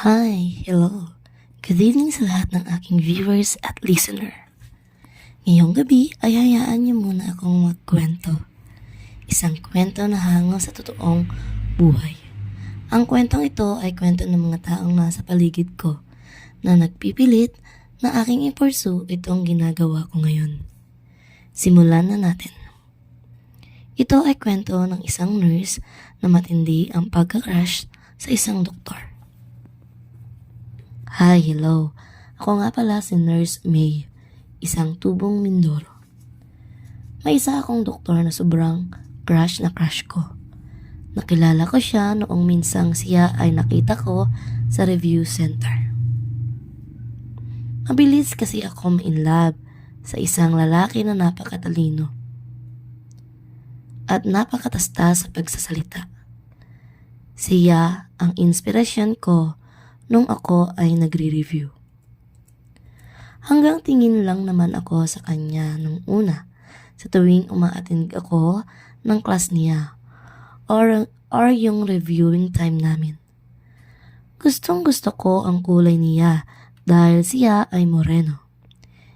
Hi, hello. Good evening sa lahat ng aking viewers at listener. Ngayong gabi ay hayaan niyo muna akong magkwento. Isang kwento na hango sa totoong buhay. Ang kwentong ito ay kwento ng mga taong nasa paligid ko na nagpipilit na aking ipursu itong ginagawa ko ngayon. Simulan na natin. Ito ay kwento ng isang nurse na matindi ang pagka-crush sa isang doktor. Hi, hello. Ako nga pala si Nurse May, isang tubong Mindoro. May isa akong doktor na sobrang crush na crush ko. Nakilala ko siya noong minsang siya ay nakita ko sa review center. Mabilis kasi ako in love sa isang lalaki na napakatalino at napakatasta sa pagsasalita. Siya ang inspirasyon ko nung ako ay nagre-review. Hanggang tingin lang naman ako sa kanya nung una sa tuwing umaattend ako ng class niya or, or yung reviewing time namin. Gustong gusto ko ang kulay niya dahil siya ay moreno.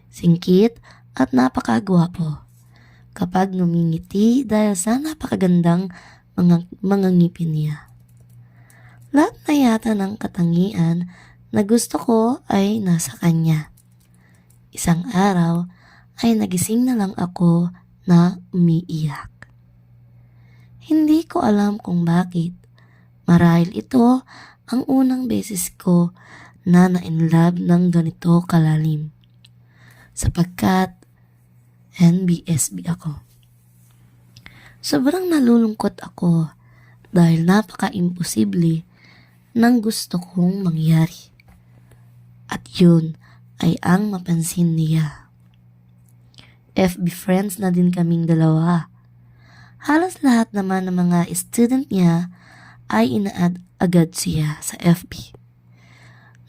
Singkit at napakagwapo. Kapag numingiti dahil sa napakagandang mga, mga ngipin niya. Lahat na yata ng katangian na gusto ko ay nasa kanya. Isang araw ay nagising na lang ako na umiiyak. Hindi ko alam kung bakit. Marahil ito ang unang beses ko na na-inlove ng ganito kalalim. Sapagkat NBSB ako. Sobrang nalulungkot ako dahil napaka-imposible ng gusto kong mangyari. At yun ay ang mapansin niya. FB friends na din kaming dalawa. Halos lahat naman ng mga student niya ay inaad agad siya sa FB.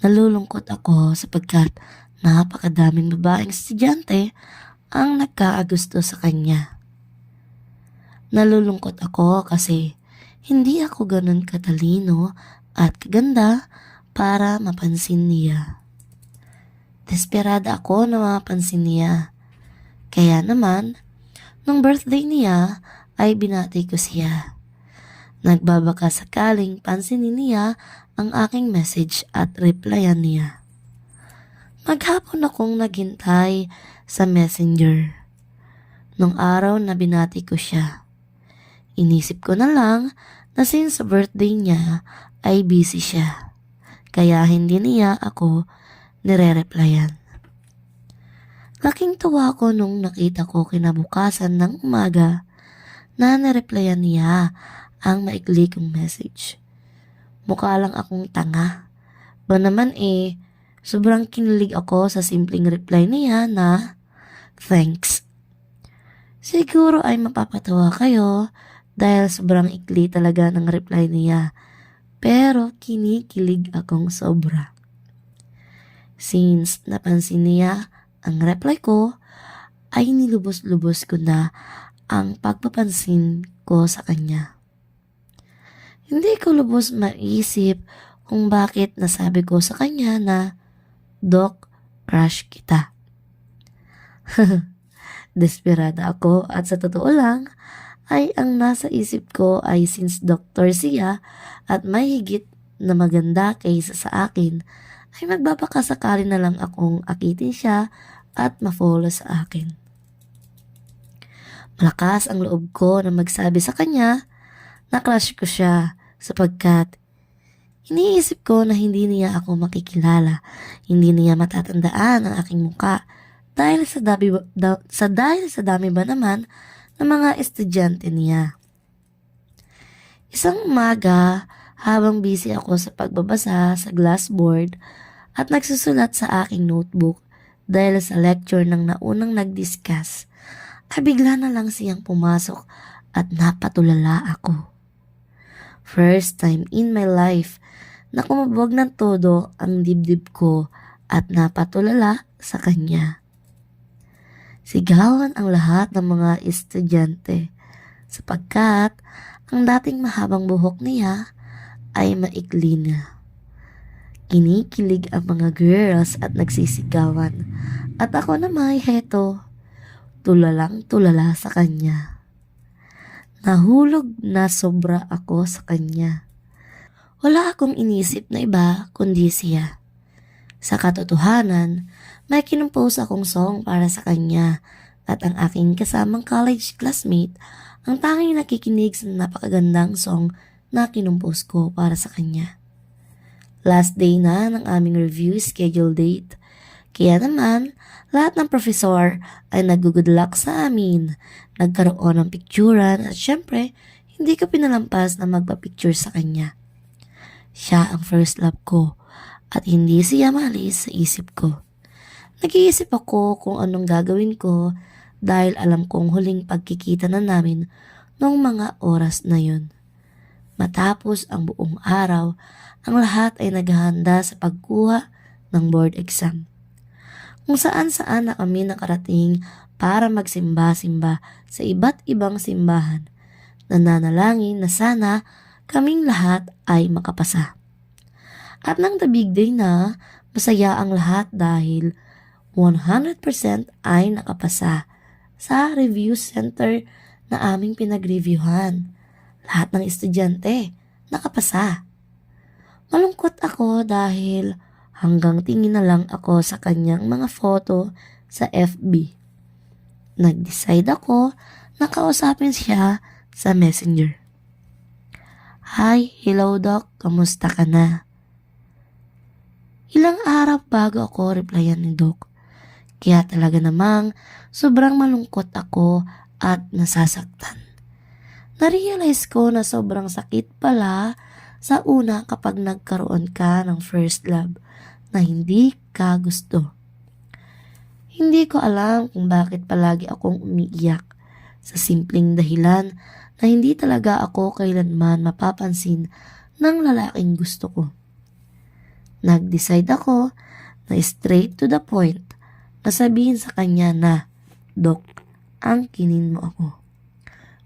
Nalulungkot ako sapagkat napakadaming babaeng estudyante ang nagkaagusto sa kanya. Nalulungkot ako kasi hindi ako ganun katalino at kaganda para mapansin niya. Desperada ako na mapansin niya. Kaya naman, nung birthday niya ay binati ko siya. Nagbabaka sakaling pansinin niya ang aking message at replyan niya. Maghapon akong naghintay sa messenger. Nung araw na binati ko siya. Inisip ko na lang na since birthday niya ay busy siya. Kaya hindi niya ako nire-replyan. Laking tuwa ko nung nakita ko kinabukasan ng umaga na nireplyan niya ang maikli kong message. Mukha lang akong tanga. Ba naman eh, sobrang kinilig ako sa simpleng reply niya na thanks. Siguro ay mapapatawa kayo dahil sobrang ikli talaga ng reply niya. Pero kinikilig akong sobra. Since napansin niya ang reply ko, ay nilubos-lubos ko na ang pagpapansin ko sa kanya. Hindi ko lubos maisip kung bakit nasabi ko sa kanya na, Dok, crush kita. Desperada ako at sa totoo lang, ay ang nasa isip ko ay since doktor siya at may higit na maganda kaysa sa akin, ay magbabaka sakali na lang akong akitin siya at ma-follow sa akin. Malakas ang loob ko na magsabi sa kanya na crush ko siya sapagkat iniisip ko na hindi niya ako makikilala, hindi niya matatandaan ang aking muka dahil sa dami, da, sa dahil sa dami ba naman ng mga estudyante niya. Isang umaga, habang busy ako sa pagbabasa sa glassboard at nagsusulat sa aking notebook dahil sa lecture ng naunang nag-discuss, ay bigla na lang siyang pumasok at napatulala ako. First time in my life na kumabog ng todo ang dibdib ko at napatulala sa kanya. Sigawan ang lahat ng mga estudyante sapagkat ang dating mahabang buhok niya ay maikli na. Kinikilig ang mga girls at nagsisigawan. At ako naman, heto, tulalang tulala sa kanya. Nahulog na sobra ako sa kanya. Wala akong inisip na iba kundi siya. Sa katotohanan, may kinumpose akong song para sa kanya at ang aking kasamang college classmate ang tanging nakikinig sa napakagandang song na kinumpose ko para sa kanya. Last day na ng aming review schedule date. Kaya naman, lahat ng profesor ay nag-good luck sa amin. Nagkaroon ng picturean at syempre, hindi ko pinalampas na magpa-picture sa kanya. Siya ang first love ko at hindi siya malis sa isip ko. Nag-iisip ako kung anong gagawin ko dahil alam kong huling pagkikita na namin noong mga oras na yun. Matapos ang buong araw, ang lahat ay naghahanda sa pagkuha ng board exam. Kung saan saan na kami nakarating para magsimba-simba sa iba't ibang simbahan. Nananalangin na sana kaming lahat ay makapasa. At nang the big day na, masaya ang lahat dahil 100% ay nakapasa sa review center na aming pinag-reviewhan. Lahat ng estudyante nakapasa. Malungkot ako dahil hanggang tingin na lang ako sa kanyang mga photo sa FB. Nag-decide ako na kausapin siya sa messenger. Hi, hello doc, kamusta ka na? Ilang araw bago ako replyan ni doc. Kaya talaga namang sobrang malungkot ako at nasasaktan. Narealize ko na sobrang sakit pala sa una kapag nagkaroon ka ng first love na hindi ka gusto. Hindi ko alam kung bakit palagi akong umiiyak sa simpleng dahilan na hindi talaga ako kailanman mapapansin ng lalaking gusto ko. Nag-decide ako na straight to the point na sabihin sa kanya na, Dok, ang kinin mo ako.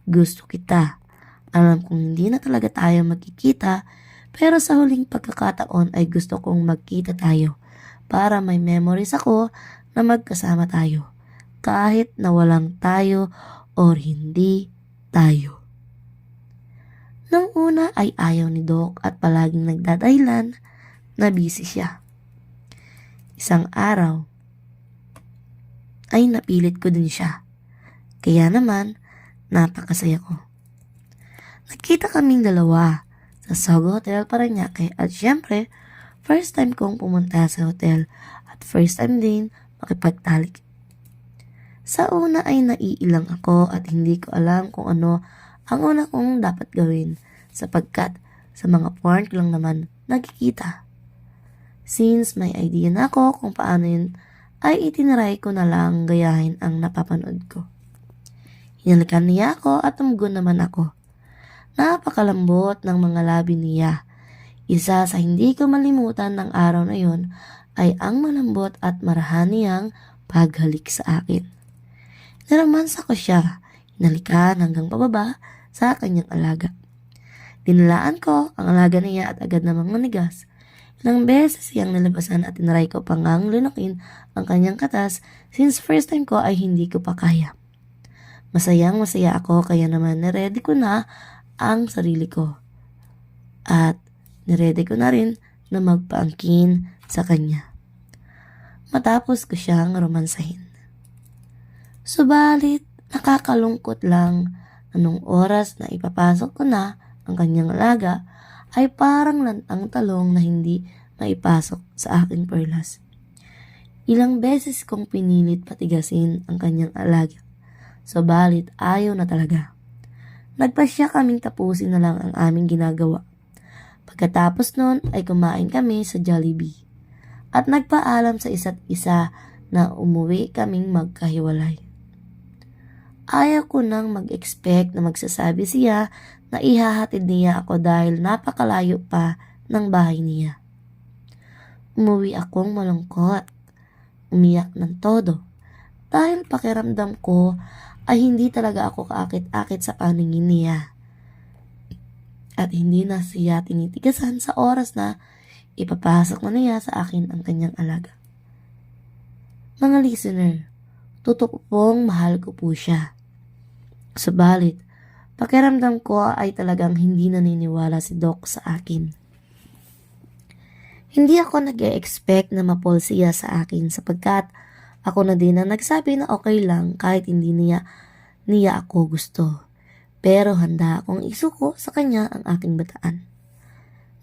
Gusto kita. Alam kong hindi na talaga tayo magkikita, pero sa huling pagkakataon ay gusto kong magkita tayo para may memories ako na magkasama tayo. Kahit na walang tayo or hindi tayo. Nang una ay ayaw ni Doc at palaging nagdadahilan na busy siya. Isang araw ay napilit ko din siya. Kaya naman, napakasaya ko. Nagkita kaming dalawa sa Sogo Hotel Paranaque at syempre, first time kong pumunta sa hotel at first time din makipagtalik. Sa una ay naiilang ako at hindi ko alam kung ano ang una kong dapat gawin sapagkat sa mga porn ko lang naman nagkikita. Since may idea na ako kung paano yun, ay itinaray ko na lang gayahin ang napapanood ko. Hinalikan niya ako at tumugon naman ako. Napakalambot ng mga labi niya. Isa sa hindi ko malimutan ng araw na yon ay ang malambot at marahan niyang paghalik sa akin. Niramansa ko siya, hinalikan hanggang pababa sa kanyang alaga. Dinilaan ko ang alaga niya at agad namang manigas. Ilang beses siyang nalabasan at tinaray ko pang ang lunukin ang kanyang katas since first time ko ay hindi ko pa kaya. Masayang masaya ako kaya naman naready ko na ang sarili ko. At niready ko na rin na magpaangkin sa kanya. Matapos ko siyang romansahin. Subalit, nakakalungkot lang anong oras na ipapasok ko na ang kanyang alaga ay parang lantang talong na hindi maipasok sa aking perlas. Ilang beses kong pinilit patigasin ang kanyang alaga. Subalit ayaw na talaga. Nagpasya kaming tapusin na lang ang aming ginagawa. Pagkatapos nun ay kumain kami sa Jollibee. At nagpaalam sa isa't isa na umuwi kaming magkahiwalay. Ayaw ko nang mag-expect na magsasabi siya na ihahatid niya ako dahil napakalayo pa ng bahay niya. Umuwi akong malungkot. Umiyak ng todo. Dahil pakiramdam ko ay hindi talaga ako kaakit-akit sa paningin niya. At hindi na siya tinitigasan sa oras na ipapasok na niya sa akin ang kanyang alaga. Mga listener, totoo pong mahal ko po siya. Subalit, pakiramdam ko ay talagang hindi naniniwala si Doc sa akin. Hindi ako nag expect na mapol siya sa akin sapagkat ako na din ang nagsabi na okay lang kahit hindi niya, niya ako gusto. Pero handa akong isuko sa kanya ang aking bataan.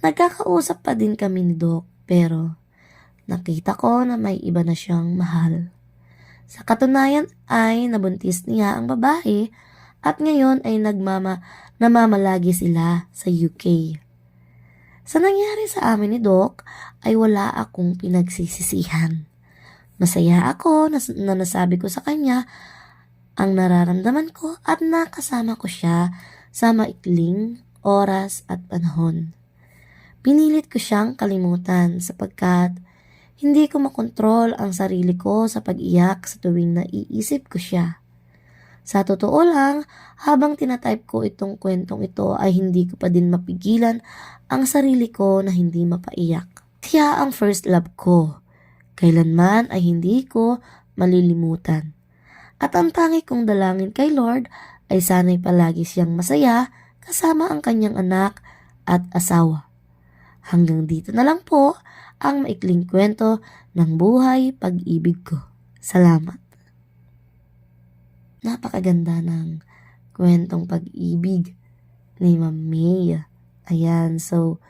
Nagkakausap pa din kami ni Doc pero nakita ko na may iba na siyang mahal. Sa katunayan ay nabuntis niya ang babae at ngayon ay nagmama, namamalagi sila sa UK. Sa nangyari sa amin ni Doc ay wala akong pinagsisisihan. Masaya ako na, na nasabi ko sa kanya ang nararamdaman ko at nakasama ko siya sa maikling oras at panahon. Pinilit ko siyang kalimutan sapagkat hindi ko makontrol ang sarili ko sa pag-iyak sa tuwing naiisip ko siya. Sa totoo lang, habang tinatype ko itong kwentong ito ay hindi ko pa din mapigilan ang sarili ko na hindi mapaiyak. Siya ang first love ko. Kailanman ay hindi ko malilimutan. At ang tangi kong dalangin kay Lord ay sana'y palagi siyang masaya kasama ang kanyang anak at asawa. Hanggang dito na lang po ang maikling kwento ng buhay pag-ibig ko. Salamat. Napakaganda ng kwentong pag-ibig ni Ma'am May. Ayan, so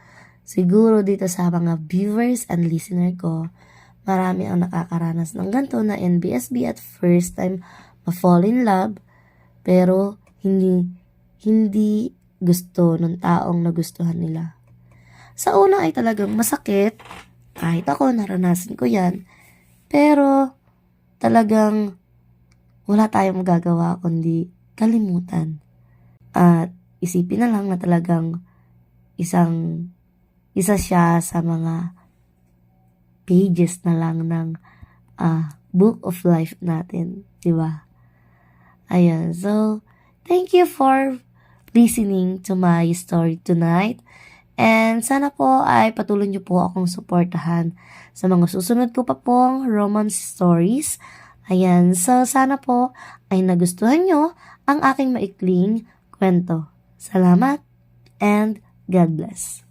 siguro dito sa mga viewers and listener ko, marami ang nakakaranas ng ganito na NBSB at first time ma-fall in love, pero hindi hindi gusto ng taong nagustuhan nila. Sa una ay talagang masakit, kahit ako naranasan ko yan, pero talagang wala tayong magagawa kundi kalimutan. At isipin na lang na talagang isang isa siya sa mga pages na lang ng ah, book of life natin, di ba? Ayan, so thank you for listening to my story tonight. And sana po ay patuloy niyo po akong suportahan sa mga susunod ko pa pong romance stories. Ayan, so sana po ay nagustuhan nyo ang aking maikling kwento. Salamat and God bless.